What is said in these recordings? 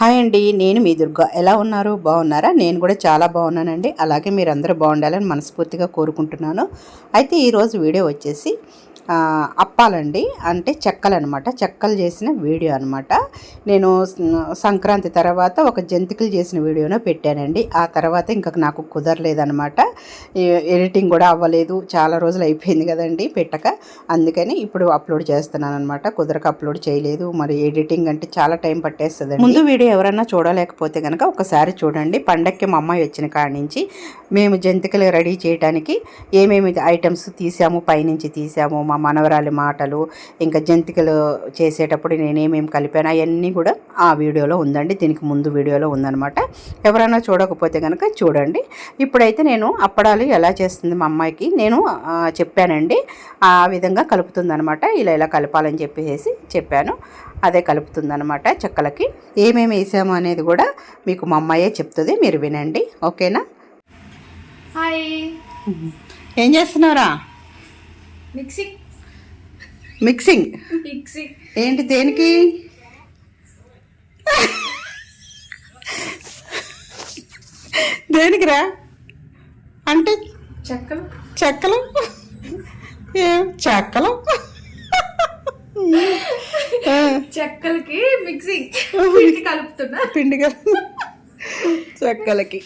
Hi అండి నేను మీ దుర్గా. ఎలా ఉన్నారు? బాగున్నారా? నేను కూడా చాలా బాగున్నానండి. అలాగే మీరందరూ బాగుండాలని మనస్ఫూర్తిగా కోరుకుంటున్నాను. అయితే ఈరోజు వీడియో వచ్చేసి అప్పాలండి. అంటే చెక్కలు అనమాట చెక్కలు చేసిన వీడియో అనమాట. నేను సంక్రాంతి తర్వాత ఒక జంతికలు చేసిన వీడియోను పెట్టానండి. ఆ తర్వాత ఇంకా నాకు కుదరలేదనమాట. ఎడిటింగ్ కూడా అవ్వలేదు. చాలా రోజులు అయిపోయింది కదండి పెట్టక. అందుకని ఇప్పుడు అప్లోడ్ చేస్తున్నాను అనమాట కుదరక అప్లోడ్ చేయలేదు. మరి ఎడిటింగ్ అంటే చాలా టైం పట్టేస్తుంది ముందు వీడియో ఎవరైనా చూడలేకపోతే కనుక ఒకసారి చూడండి. పండక్కి మా అమ్మాయి వచ్చిన కాడి నుంచి మేము జంతికలు రెడీ చేయడానికి ఏమేమి ఐటమ్స్ తీసాము పైనుంచి తీసాము మా మనవరాలి మాటలు ఇంకా జంతికలు చేసేటప్పుడు నేనేమేమి కలిపాను అవన్నీ కూడా ఆ వీడియోలో ఉందండి. దీనికి ముందు వీడియోలో ఉందన్నమాట. ఎవరైనా చూడకపోతే కనుక చూడండి. ఇప్పుడైతే నేను అప్పడాలు ఎలా చేస్తుంది మా అమ్మాయికి నేను చెప్పానండి. ఆ విధంగా కలుపుతుందనమాట ఇలా ఇలా కలపాలని చెప్పేసి చెప్పాను. అదే కలుపుతుందనమాట చెక్కలకి. ఏమేమి వేసాము అనేది కూడా మీకు మా అమ్మాయే చెప్తుంది. మీరు వినండి. ఓకేనా? హాయ్. ఏం చేస్తున్నారా మిక్సింగ్ మిక్సింగ్. మిక్సింగ్. ఏంటి దేనికి? దేనికిరా? అంటే చెక్కలు. చెక్కలు? ఏం చెక్కలు? చెక్కలకి మిక్సింగ్. పిండి కలుపుతున్నా. పిండిగా చెక్కలకి.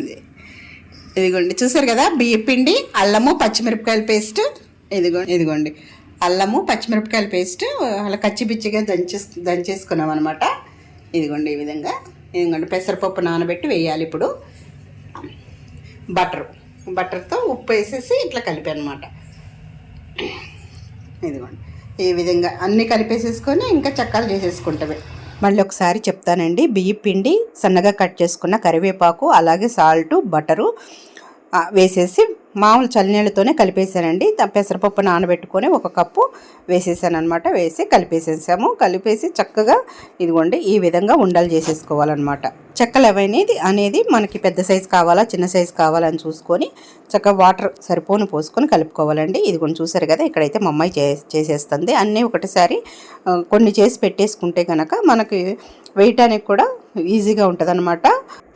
ఇది. ఇదిగోండి చూసారు కదా బియ్య పిండి అల్లము పచ్చిమిరపకాయల పేస్ట్ ఇదిగో ఇదిగోండి. అల్లము పచ్చిమిరపకాయల పేస్ట్ అలా కచ్చిపిచ్చిగా దంచేస్ దంచేసుకున్నాం అనమాట ఇదిగోండి ఈ విధంగా. ఇదిగోండి పెసరపప్పు నానబెట్టి వేయాలి ఇప్పుడు. బటర్. బటర్తో ఉప్పు వేసేసి ఇట్లా కలిపాను అనమాట ఇదిగోండి. ఈ విధంగా అన్నీ కలిపేసేసుకొని ఇంకా చక్కాలు చేసేసుకుంటామే. మళ్ళీ ఒకసారి చెప్తానండి. బియ్య పిండి సన్నగా కట్ చేసుకున్న కరివేపాకు అలాగే సాల్ట్ బటరు వేసేసి మామూలు చల్లనీళ్ళతోనే కలిపేసానండి పెసరపప్పు నానబెట్టుకొని ఒక కప్పు వేసేసాను అనమాట వేసి కలిపేసేసాము. కలిపేసి చక్కగా ఇదిగోండి ఈ విధంగా ఉండలు చేసేసుకోవాలన్నమాట. చెక్కలు అవనేది అనేది మనకి పెద్ద సైజు కావాలా చిన్న సైజు కావాలా అని చూసుకొని చక్కగా వాటర్ సరిపోను పోసుకొని కలుపుకోవాలండి. ఇది కొన్ని చూసారు కదా ఇక్కడైతే మా అమ్మాయి చే చేసేస్తుంది. అన్నీ ఒకటిసారి కొన్ని చేసి పెట్టేసుకుంటే కనుక మనకి వేయటానికి కూడా ఈజీగా ఉంటుంది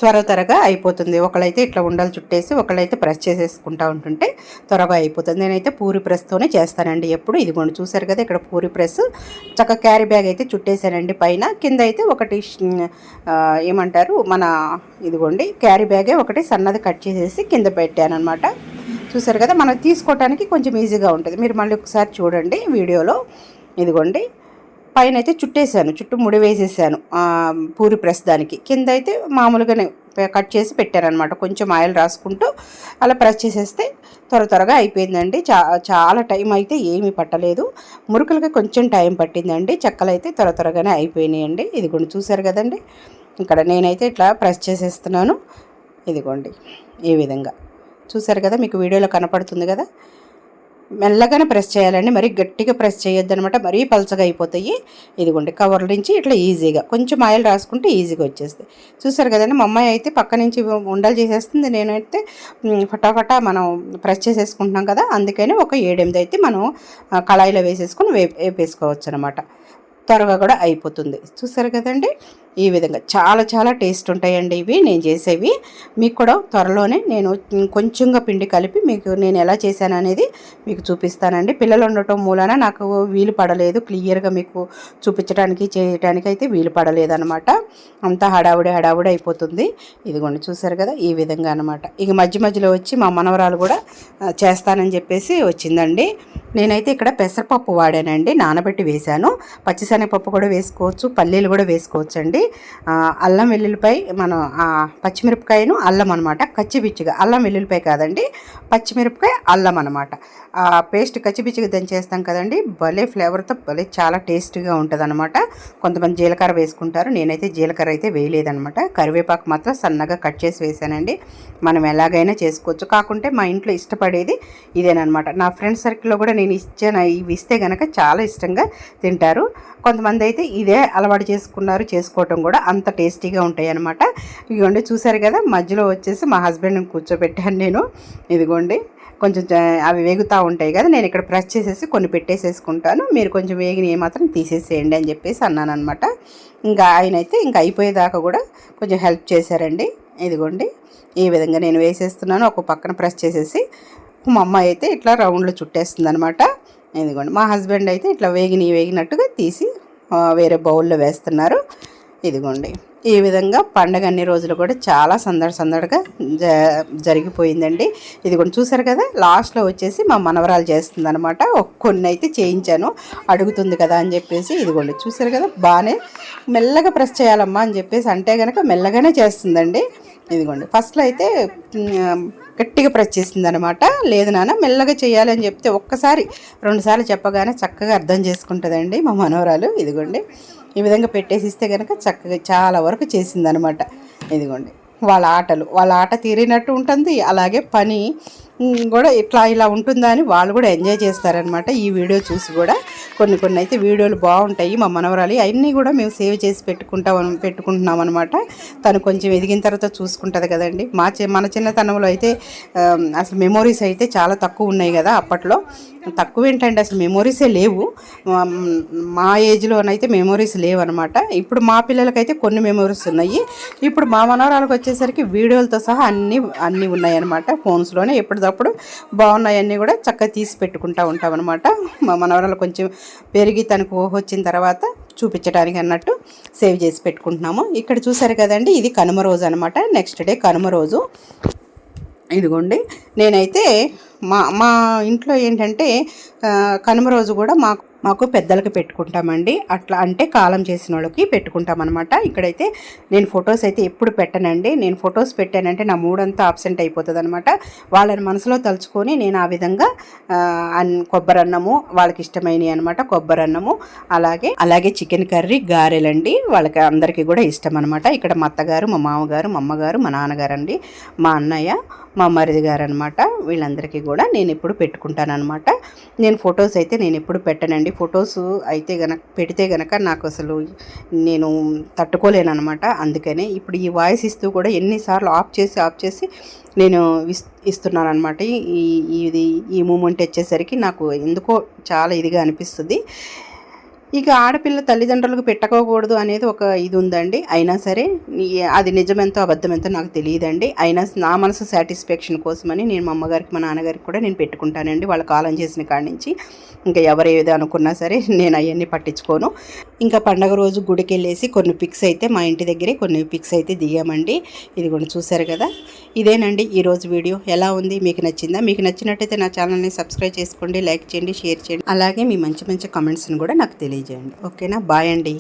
త్వర త్వరగా అయిపోతుంది. ఒకళ్ళైతే ఇట్లా ఉండలు చుట్టేసి ఒకళ్ళైతే ప్రెస్ చేసేసుకుంటా ఉంటుంటే త్వరగా అయిపోతుంది. నేనైతే పూరి ప్రెస్తోనే చేస్తానండి ఎప్పుడు. ఇదిగోండి చూసారు కదా ఇక్కడ పూరి ప్రెస్. చక్కగా క్యారీ బ్యాగ్ అయితే చుట్టేసానండి పైన. కింద అయితే ఒకటి ఏమంటారు మన ఇదిగోండి క్యారీ బ్యాగే ఒకటి సన్నది కట్ చేసేసి కింద పెట్టాను అనమాట చూసారు కదా మనం తీసుకోవటానికి కొంచెం ఈజీగా ఉంటుంది. మీరు మళ్ళీ ఒకసారి చూడండి వీడియోలో. ఇదిగోండి పైన అయితే చుట్టేసాను చుట్టూ ముడి వేసేసాను పూరి ప్రెస్ దానికి. కింద అయితే మామూలుగానే కట్ చేసి పెట్టారనమాట కొంచెం ఆయిల్ రాసుకుంటూ అలా ప్రెస్ చేసేస్తే త్వర త్వరగా అయిపోయిందండి. చా చాలా టైం అయితే ఏమీ పట్టలేదు. మురుకులకి కొంచెం టైం పట్టిందండి. చెక్కలు అయితే త్వర త్వరగానే అయిపోయినాయండి. ఇదిగోండి చూసారు కదండి. ఇక్కడ నేనైతే ఇట్లా ప్రెస్ చేసేస్తున్నాను. ఇదిగోండి ఈ విధంగా. చూసారు కదా మీకు వీడియోలో కనపడుతుంది కదా? మెల్లగానే ప్రెస్ చేయాలండి. మరీ గట్టిగా ప్రెస్ చేయొద్దు అనమాట మరీ పలచగా అయిపోతాయి. ఇదిగోండి కవర్ నుంచి ఇట్లా ఈజీగా. కొంచెం ఆయిల్ రాసుకుంటే ఈజీగా వచ్చేస్తాయి. చూసారు కదండి మా అమ్మాయి అయితే పక్క నుంచి ఉండలు చేసేస్తుంది. నేనైతే ఫటాఫటా మనం ప్రెస్ చేసేసుకుంటున్నాం కదా అందుకని ఒక ఏడెనిమిది అయితే మనం కళాయిలో వేసేసుకుని వే వేపేసుకోవచ్చు అనమాట త్వరగా కూడా అయిపోతుంది. చూసారు కదండి ఈ విధంగా చాలా చాలా టేస్ట్ ఉంటాయండి ఇవి. నేను చేసేవి. మీకు కూడా త్వరలోనే నేను కొంచెంగా పిండి కలిపి మీకు నేను ఎలా చేశాను అనేది మీకు చూపిస్తానండి. పిల్లలు ఉండటం మూలాన నాకు వీలు పడలేదు. క్లియర్గా మీకు చూపించడానికి చేయడానికి అయితే వీలు పడలేదు అనమాట అంతా హడావుడి హడావుడి అయిపోతుంది. ఇదిగోండి చూసారు కదా ఈ విధంగా అనమాట ఇక మధ్య మధ్యలో వచ్చి మా మనవరాలు కూడా చేస్తానని చెప్పేసి వచ్చిందండి. నేనైతే ఇక్కడ పెసరపప్పు వాడానండి. నానబెట్టి వేశాను. పచ్చిశనగపప్పు కూడా వేసుకోవచ్చు పల్లీలు కూడా వేసుకోవచ్చు అండి అల్లం వెల్లుల్లిపాయ మనం పచ్చిమిరపకాయను అల్లం అనమాట కచ్చిపిచ్చిగా అల్లం వెల్లుల్లిపాయ కాదండి పచ్చిమిరపకాయ అల్లం అనమాట ఆ పేస్ట్ కచ్చిపిచ్చిగా దంచేస్తాం కదండి భలే ఫ్లేవర్తో భలే చాలా టేస్టీగా ఉంటుందనమాట కొంతమంది జీలకర్ర వేసుకుంటారు నేనైతే జీలకర్ర అయితే వేయలేదనమాట కరివేపాకు మాత్రం సన్నగా కట్ చేసి వేసానండి. మనం ఎలాగైనా చేసుకోవచ్చు. కాకుంటే మా ఇంట్లో ఇష్టపడేది ఇదేనమాట నా ఫ్రెండ్ సర్కిల్లో కూడా నేను ఇచ్చాను ఇవి ఇస్తే కనుక చాలా ఇష్టంగా తింటారు. కొంతమంది అయితే ఇదే అలవాటు చేసుకున్నారు చేసుకోవటం కూడా అంత టేస్టీగా ఉంటాయి అనమాట ఇదిగోండి చూసారు కదా మధ్యలో వచ్చేసి మా హస్బెండ్ని కూర్చోబెట్టాను నేను. ఇదిగోండి కొంచెం అవి వేగుతూ ఉంటాయి కదా నేను ఇక్కడ ప్రెస్ చేసేసి కొన్ని పెట్టేసేసుకుంటాను. మీరు కొంచెం వేగిన మాత్రం తీసేసేయండి అని చెప్పేసి అన్నాను అనమాట ఇంకా ఆయన అయితే ఇంకా అయిపోయేదాకా కూడా కొంచెం హెల్ప్ చేశారండి. ఇదిగోండి ఈ విధంగా నేను వేసేస్తున్నాను. ఒక పక్కన ప్రెస్ చేసేసి మా అమ్మ అయితే ఇట్లా రౌండ్లో చుట్టేస్తుంది అనమాట ఇదిగోండి మా హస్బెండ్ అయితే ఇట్లా వేగిని వేగినట్టుగా తీసి వేరే బౌల్లో వేస్తున్నారు. ఇదిగోండి. ఈ విధంగా పండగ అన్ని రోజులు కూడా చాలా సందడి సందడిగా జ జరిగిపోయిందండి. ఇది కూడా చూసారు కదా లాస్ట్లో వచ్చేసి మా మనవరాలు చేస్తుంది అనమాట కొన్ని అయితే చేయించాను. అడుగుతుంది కదా అని చెప్పేసి ఇదిగోండి చూసారు కదా బాగానే మెల్లగా ప్రెస్ చేయాలమ్మా అని చెప్పేసి అంటే కనుక మెల్లగానే చేస్తుందండి. ఇదిగోండి ఫస్ట్లో అయితే గట్టిగా ప్రెస్ చేసింది అనమాట లేదు నాన్న మెల్లగా చేయాలి అని చెప్తే ఒక్కసారి రెండుసార్లు చెప్పగానే చక్కగా అర్థం చేసుకుంటుందండి మా మనవరాలు. ఇదిగోండి ఈ విధంగా పెట్టేసి ఇస్తే కనుక చక్కగా చాలా వరకు చేసిందనమాట. ఇదిగోండి. వాళ్ళ ఆటలు. వాళ్ళ ఆట తీరినట్టు ఉంటుంది. అలాగే పని కూడా ఇట్లా ఇలా ఉంటుందా అని వాళ్ళు కూడా ఎంజాయ్ చేస్తారనమాట. ఈ వీడియో చూసి కూడా కొన్ని కొన్ని అయితే వీడియోలు బాగుంటాయి మా మనవరాలి అవన్నీ కూడా మేము సేవ్ చేసి పెట్టుకుంటాం పెట్టుకుంటున్నాం అనమాట తను కొంచెం ఎదిగిన తర్వాత చూసుకుంటుంది కదండి. మా చి మన చిన్నతనంలో అయితే అసలు మెమోరీస్ అయితే చాలా తక్కువ ఉన్నాయి కదా అప్పట్లో. తక్కువ ఏంటంటే అసలు మెమొరీసే లేవు. మా- ఏజ్లోనైతే మెమోరీస్ లేవు అనమాట ఇప్పుడు మా పిల్లలకైతే కొన్ని మెమోరీస్ ఉన్నాయి. ఇప్పుడు మా మనవరాలకు వచ్చేసరికి వీడియోలతో సహా అన్నీ అన్నీ ఉన్నాయన్నమాట. ఫోన్స్లోనే ఎప్పటికప్పుడు బాగున్నాయి అన్నీ కూడా చక్కగా తీసి పెట్టుకుంటా ఉంటాం అనమాట మా మనవరాలు కొంచెం పెరిగి తనకు ఊహ వచ్చిన తర్వాత చూపించడానికి అన్నట్టు సేవ్ చేసి పెట్టుకుంటున్నాము. ఇక్కడ చూసారు కదండి ఇది కనుమ రోజు అనమాట నెక్స్ట్ డే కనుమ రోజు. ఇదిగోండి నేనైతే మా మా ఇంట్లో ఏంటంటే కనుమ రోజు కూడా మాకు మాకు పెద్దలకి పెట్టుకుంటామండి. అట్లా అంటే కాలం చేసిన వాళ్ళకి పెట్టుకుంటామన్నమాట. ఇక్కడైతే నేను ఫొటోస్ అయితే ఎప్పుడు పెట్టనండి. నేను ఫొటోస్ పెట్టానంటే నా మూడంతా అబ్సెంట్ అయిపోతుంది అనమాట వాళ్ళని మనసులో తలుచుకొని నేను ఆ విధంగా అన్ కొబ్బరి అన్నము వాళ్ళకి ఇష్టమైనవి అనమాట కొబ్బరి అన్నము అలాగే అలాగే చికెన్ కర్రీ గారెలండి. వాళ్ళకి అందరికీ కూడా ఇష్టం అనమాట ఇక్కడ మా అత్తగారు మా మామగారు మా అమ్మగారు మా నాన్నగారు అండి మా అన్నయ్య మా మరిది గారు అనమాట వీళ్ళందరికీ కూడా నేను ఎప్పుడు పెట్టుకుంటాను అనమాట నేను ఫొటోస్ అయితే నేను ఎప్పుడు పెట్టనండి. ఫొటోస్ అయితే గనక పెడితే గనక నాకు అసలు నేను తట్టుకోలేను అనమాట అందుకనే ఇప్పుడు ఈ వాయిస్ ఇస్తూ కూడా ఎన్నిసార్లు ఆఫ్ చేసి ఆఫ్ చేసి నేను ఇస్ ఇస్తున్నాను అనమాట ఈ ఇది ఈ మూమెంట్ వచ్చేసరికి నాకు ఎందుకో చాలా ఇదిగా అనిపిస్తుంది. ఇక ఆడపిల్ల తల్లిదండ్రులకు పెట్టుకోకూడదు అనేది ఒక ఇది ఉందండి. అయినా సరే అది నిజమెంతో అబద్ధమెంతో నాకు తెలియదండి. అయినా నా మనసు సాటిస్ఫాక్షన్ కోసమని నేను మా అమ్మగారికి మా నాన్నగారికి కూడా నేను పెట్టుకుంటానండి. వాళ్ళ కాలం చేసిన కాడి నుంచి. ఇంకా ఎవరు ఏదో అనుకున్నా సరే నేను అవన్నీ పట్టించుకోను. ఇంకా పండగ రోజు గుడికి వెళ్ళేసి కొన్ని పిక్స్ అయితే మా ఇంటి దగ్గరే కొన్ని పిక్స్ అయితే దిగామండి. ఇది కూడా చూసారు కదా? ఇదేనండి ఈరోజు వీడియో. ఎలా ఉంది? మీకు నచ్చిందా? మీకు నచ్చినట్టయితే నా ఛానల్ని సబ్స్క్రైబ్ చేసుకోండి లైక్ చేయండి షేర్ చేయండి. అలాగే మీ మంచి మంచి కామెంట్స్ని కూడా నాకు తెలియజేయండి. ఓకేనా? బాయ్ అండి.